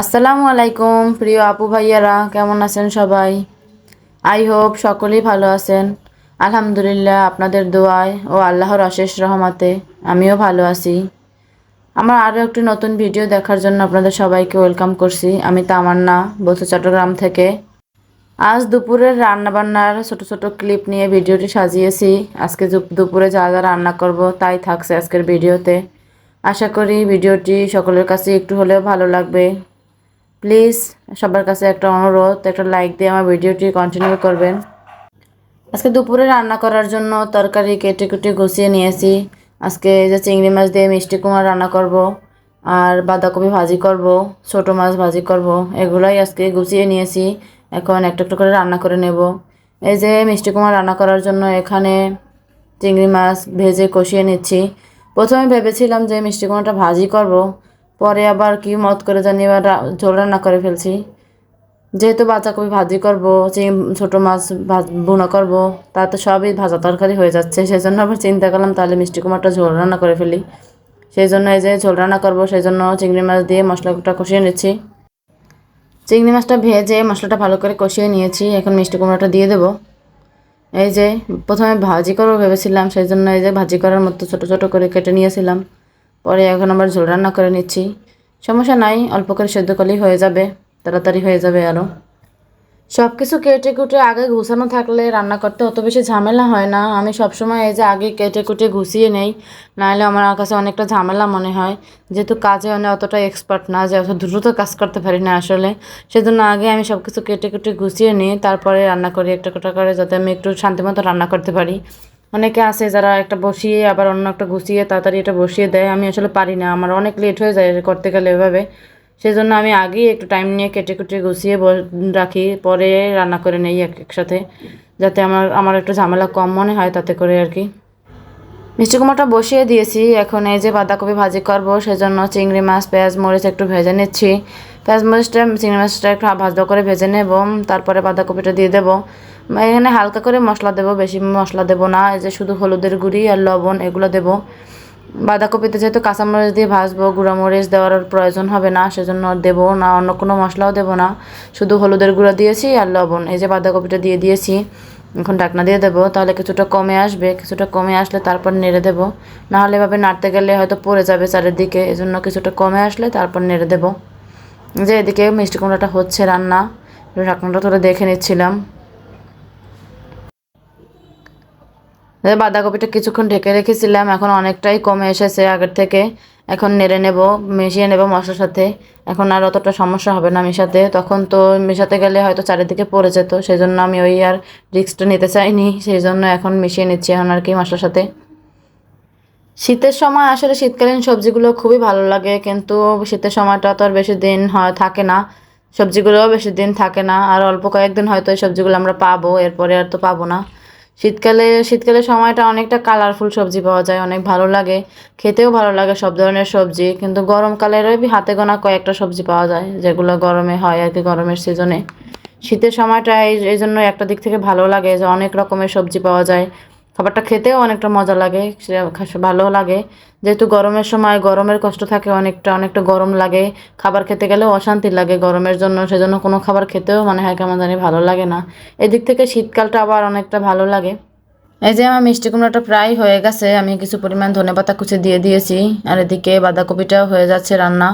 আসসালামু আলাইকুম, প্রিয় আপু ভাইয়ারা, কেমন আছেন সবাই? আই হোপ সকলেই ভালো আছেন। আলহামদুলিল্লাহ, আপনাদের দোয়ায় ও আল্লাহর অশেষ রহমাতে আমিও ভালো আছি। আমার আরও একটি নতুন ভিডিও দেখার জন্য আপনাদের সবাইকে ওয়েলকাম করছি। আমি তামান্না, বলছি চট্টগ্রাম থেকে। আজ দুপুরের রান্নাবান্নার ছোট ছোট ক্লিপ নিয়ে ভিডিওটি সাজিয়েছি। আজকে দুপুরে যা যা রান্না করব তাই থাকছে আজকের ভিডিওতে। আশা করি ভিডিওটি সকলের কাছে একটু হলেও ভালো লাগবে। প্লিজ সবার কাছে একটা অনুরোধ, একটা লাইক দিয়ে আমার ভিডিওটি কন্টিনিউ করবেন। আজকে দুপুরে রান্না করার জন্য তরকারি কেটে কুটে গুছিয়ে নিয়েছি। আজকে যে চিংড়ি মাছ দিয়ে মিষ্টি কুমার রান্না করব, আর বাঁধাকপি ভাজি করব, ছোট মাছ ভাজি করব, এগুলাই আজকে গুছিয়ে নিয়েছি। এখন একটা একটা করে রান্না করে নেব। এই যে মিষ্টি কুমার রান্না করার জন্য এখানে চিংড়ি মাছ ভেজে কষিয়ে নিচ্ছি। প্রথমে ভেবেছিলাম যে মিষ্টি কুমারটা ভাজি করব পরে আবার কি মত করে জানি এবার ঝোল রান্না করে ফেলছি। যেহেতু বাঁধাকপি ভাজি করব চিং ছোটো মাছ বুনা করব তাতে সবই ভাজা তরকারি হয়ে যাচ্ছে। সেই জন্য আবার চিন্তা করলাম তাহলে মিষ্টি কুমারটা ঝোল রান্না করে ফেলি। সেই জন্য এই যে ঝোল রান্না করব সেই জন্য চিংড়ি মাছ দিয়ে মশলাটা কষিয়ে নিচ্ছি। চিংড়ি মাছটা ভেজে মশলাটা ভালো করে কষিয়ে নিয়েছি। এখন মিষ্টি কুমড়োটা দিয়ে দেবো। এই যে প্রথমে ভাজি করব ভেবেছিলাম সেই জন্য এই যে ভাজি করার মতো ছোটো ছোটো করে কেটে নিয়েছিলাম। পরে এখন আবার ঝোল রান্না করে নিচ্ছি। সমস্যা নাই, অল্প করে সেদ্ধ করলেই হয়ে যাবে, তাড়াতাড়ি হয়ে যাবে আরও সব কিছু কেটে কুটে আগে গুছানো থাকলে রান্না করতে অত বেশি ঝামেলা হয় না। আমি সবসময় এই যে আগে কেটে কুটে গুছিয়ে নেই, নাহলে আমার কাছে অনেকটা ঝামেলা মনে হয়। যেহেতু কাজে আমি অতটা এক্সপার্ট না, যে অত দ্রুত কাজ করতে পারি না আসলে। সেজন্য আগে আমি সব কিছু কেটে কুটে গুছিয়ে নিই, তারপরে রান্না করি একটা একটা করে, যাতে আমি একটু শান্তিমতো রান্না করতে পারি। অনেকে আছে যারা একটা বসিয়ে, আবার অন্য একটা গুছিয়ে তাড়াতাড়ি এটা বসিয়ে দেয়। আমি আসলে পারি না। আমার অনেক লেট হয়ে যায় করতে গেলে এভাবে। সেই জন্য আমি আগেই একটু টাইম নিয়ে কেটে কুটে গুছিয়ে রাখি। পরে রান্না করে নেই এক একসাথে যাতে আমার আমার একটু ঝামেলা কম মনে হয় তাতে করে আর কি। মিষ্টি কুমড়োটা বসিয়ে দিয়েছি। এখন এই যে বাঁধাকপি ভাজি করব, সেজন্য চিংড়ি মাছ, পেঁয়াজ, মরিচ একটু ভেজে নিচ্ছি। পেঁয়াজ, মরিচটা, চিংড়ি মাছটা একটু ভাজা করে ভেজে নেব, তারপরে বাঁধাকপিটা দিয়ে দেবো। এখানে হালকা করে মশলা দেবো, বেশি মশলা দেবো না, এই যে শুধু হলুদের গুঁড়ি আর লবণ এগুলো দেবো। বাঁধাকপিতে যেহেতু কাঁচামরিচ দিয়ে ভাজবো, গুঁড়ামরিচ দেওয়ার প্রয়োজন হবে না, সেজন্য দেবো না, অন্য কোনো মশলাও দেবো না। শুধু হলুদের গুঁড়া দিয়েছি আর লবণ, এই যে বাঁধাকপিটা দিয়ে দিয়েছি। এখন ঢাকনা দিয়ে দেবো, তাহলে কিছুটা কমে আসবে, কিছুটা কমে আসলে তারপর নেড়ে দেবো। নাহলে এভাবে নাড়তে গেলে হয়তো পড়ে যাবে চারিদিকে এই জন্য কিছুটা কমে আসলে তারপর নেড়ে দেবো। যে এদিকে মিষ্টি কুমড়াটা হচ্ছে রান্না ঢাকনাটা ধরে দেখে নিচ্ছিলাম। বাঁধাকপিটা কিছুক্ষণ ঢেকে রেখেছিলাম, এখন অনেকটাই কমে এসেছে আগের থেকে। এখন নেড়ে নেব, মিশিয়ে নেব মশলার সাথে। এখন আর অতটা সমস্যা হবে না মেশাতে। তখন তো মেশাতে গেলে হয়তো চারিদিকে পড়ে যেত সেই জন্য আমি ওই আর রিস্কটা নিতে চাইনি সেই জন্য এখন মিশিয়ে নিচ্ছি এখন আর কি মশলার সাথে। শীতের সময় আসলে শীতকালীন সবজিগুলো খুবই ভালো লাগে, কিন্তু শীতের সময়টা তো আর বেশি দিন হয়, থাকে না। সবজিগুলোও বেশি দিন থাকে না, আর অল্প কয়েকদিন হয়তো এই সবজিগুলো আমরা পাবো, এরপরে আর তো পাবো না। শীতকালে শীতকালে সময়টা অনেকটা কালারফুল সবজি পাওয়া যায়, অনেক ভালো লাগে। খেতেও ভালো লাগে সব ধরনের সবজি, কিন্তু গরমকালের হাতে গোনা কয়েকটা সবজি পাওয়া যায়, যেগুলো গরমে হয় আর কি গরমের সিজনে শীতের সময়টা এই জন্য একটা দিক থেকে ভালো লাগে যে অনেক রকমের সবজি পাওয়া যায়। খাবারটা খেতেও অনেকটা মজা লাগে ভালো লাগে। যেহেতু গরমের সময় গরমের কষ্ট থাকে, অনেকটা অনেকটা গরম লাগে। খাবার খেতে গেলেও অশান্তি লাগে গরমের জন্য, সেজন্য কোনো খাবার খেতেও মনে হয় কেমন জানি ভালো লাগে না। এদিক থেকে শীতকালটা আবার অনেকটা ভালো লাগে। এই যে আমার মিষ্টি কুমড়োটা প্রায় হয়ে গেছে, আমি কিছু পরিমাণ ধনেপাতা কুচি দিয়ে দিয়েছি, আর এদিকে বাঁধাকপিটাও হয়ে যাচ্ছে রান্না।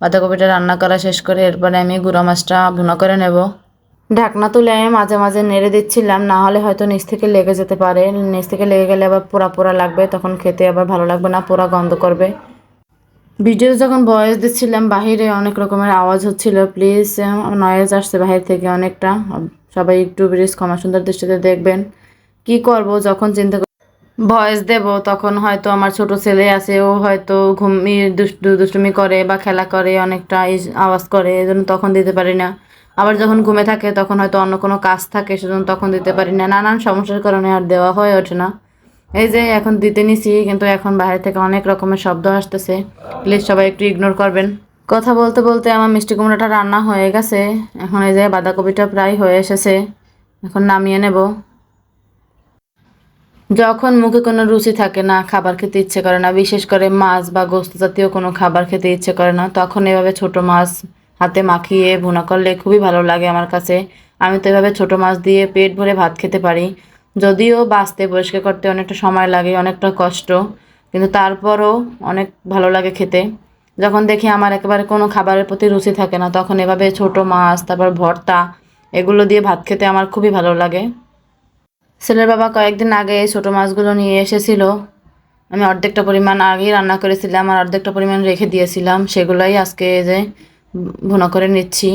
বাঁধাকপিটা রান্না করা শেষ করে এরপরে আমি গুঁড়ো মাছটা ভুনা করে নেব। ঢাকনা তুলে আমি মাঝে মাঝে নেড়ে দিচ্ছিলাম, না হলে হয়তো নিচ থেকে লেগে যেতে পারে। নিচ থেকে লেগে গেলে আবার পোড়া পোড়া লাগবে, তখন খেতে আবার ভালো লাগবে না, পোড়া গন্ধ করবে। ভিডিও যখন ভয়েস দিচ্ছিলাম, বাহিরে অনেক রকমের আওয়াজ হচ্ছিল। প্লিজ নয়েজ আসছে বাহির থেকে অনেকটা। সবাই একটু প্লিজ ক্ষমা সুন্দর দৃষ্টিতে দেখবেন। কি করব যখন চিন্তা ভয়েস দেব, তখন হয়তো আমার ছোট ছেলে আছে, ও হয়তো ঘুমিয়ে দুষ্টু দুষ্টুমি করে বা খেলা করে, অনেকটা আওয়াজ করে, এজন্য তখন দিতে পারি না। আবার যখন ঘুমে থাকে, তখন হয়তো অন্য কোনো কাজ থাকে, সেজন্য তখন দিতে পারি না। নানান সমস্যার কারণে আর দেওয়া হয়ে ওঠে না। এই যে, এখন দিতে নিছি, কিন্তু এখন বাইরে থেকে অনেক রকমের শব্দ আসতেছে। প্লিজ সবাই একটু ইগনোর করবেন। কথা বলতে বলতে আমার মিষ্টি কুমড়োটা রান্না হয়ে গেছে। এখন এই যে, বাঁধাকপিটা প্রায় হয়ে এসেছে। এখন নামিয়ে নেব। যখন মুখে কোনো রুচি থাকে না, খাবার খেতে ইচ্ছে করে না, বিশেষ করে মাছ বা গোস্ত জাতীয় কোনো খাবার খেতে ইচ্ছে করে না, তখন এভাবে ছোট মাছ হাতে মাখিয়ে ভুনা করলে খুবই ভালো লাগে আমার কাছে। আমি তো এভাবে ছোটো মাছ দিয়ে পেট ভরে ভাত খেতে পারি। যদিও বাঁচতে পরিষ্কার করতে অনেকটা সময় লাগে, অনেকটা কষ্ট, কিন্তু তারপরও অনেক ভালো লাগে খেতে। যখন দেখি আমার একেবারে কোনো খাবারের প্রতি রুচি থাকে না, তখন এভাবে ছোট মাছ, তারপর ভর্তা, এগুলো দিয়ে ভাত খেতে আমার খুবই ভালো লাগে। ছেলের বাবা কয়েকদিন আগে এই ছোটো মাছগুলো নিয়ে এসেছিল। আমি অর্ধেকটা পরিমাণ আগেই রান্না করেছিলাম আর অর্ধেকটা পরিমাণ রেখে দিয়েছিলাম। সেগুলোই আজকে যে ভুনা করে নিচ্ছি।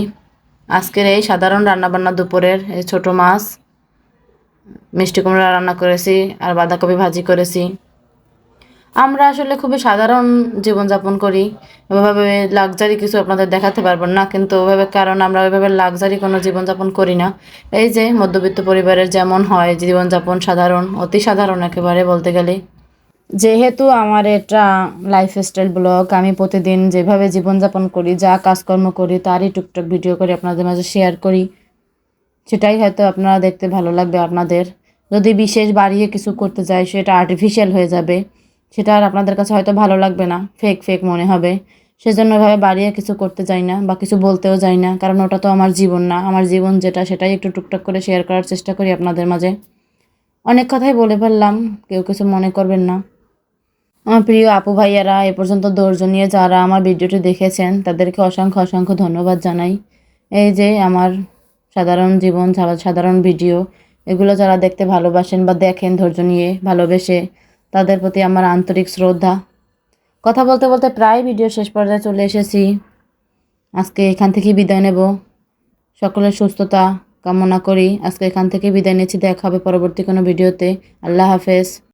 আজকের এই সাধারণ রান্নাবান্না দুপুরের এই ছোটো মাছ, মিষ্টি কুমড়া রান্না করেছি আর বাঁধাকপি ভাজি করেছি। আমরা আসলে খুবই সাধারণ জীবনযাপন করি ওইভাবে লাক্সারি কিছু আপনাদের দেখাতে পারব না, কিন্তু ওইভাবে কারণ আমরা ওইভাবে লাক্সারি কোনো জীবনযাপন করি না। এই যে মধ্যবিত্ত পরিবারের যেমন হয়, জীবনযাপন সাধারণ, অতি সাধারণ একেবারে বলতে গেলে। যেহেতু আমার এটা লাইফস্টাইল ব্লগ আমি প্রতিদিন যেভাবে জীবনযাপন করি, যা কাজকর্ম করি, তারই টুকটাক ভিডিও করে আপনাদের মাঝে শেয়ার করি। সেটাই হয়তো আপনারা দেখতে ভালো লাগবে আপনাদের। যদি বিশেষ বাড়িয়ে কিছু করতে যাই, সেটা আর্টিফিশিয়াল হয়ে যাবে। সেটা আর আপনাদের কাছে হয়তো ভালো লাগবে না ফেক ফেক মনে হবে। সেজন্য এভাবে বাড়িয়ে কিছু করতে যাই না, বা কিছু বলতেও যাই না, কারণ ওটা তো আমার জীবন না। আমার জীবন যেটা, সেটাই একটু টুকটাক করে শেয়ার করার চেষ্টা করি আপনাদের মাঝে। অনেক কথাই বলে ফেললাম, কেউ কিছু মনে করবেন না। আমার প্রিয় আপু ভাইয়ারা, এ পর্যন্ত ধৈর্য নিয়ে যারা আমার ভিডিওটি দেখেছেন, তাদেরকে অসংখ্য অসংখ্য ধন্যবাদ জানাই। এই যে আমার সাধারণ জীবন সাধারণ ভিডিও, এগুলো যারা দেখতে ভালোবাসেন বা দেখেন ধৈর্য নিয়ে ভালোবেসে, তাদের প্রতি আমার আন্তরিক শ্রদ্ধা। কথা বলতে বলতে প্রায় ভিডিও শেষ পর্যায়ে চলে এসেছি। আজকে এখান থেকে বিদায় নেব। সকলের সুস্থতা কামনা করি। আজকে এখান থেকে বিদায় নিচ্ছি। দেখা হবে পরবর্তী কোনো ভিডিওতে। আল্লাহ হাফেজ।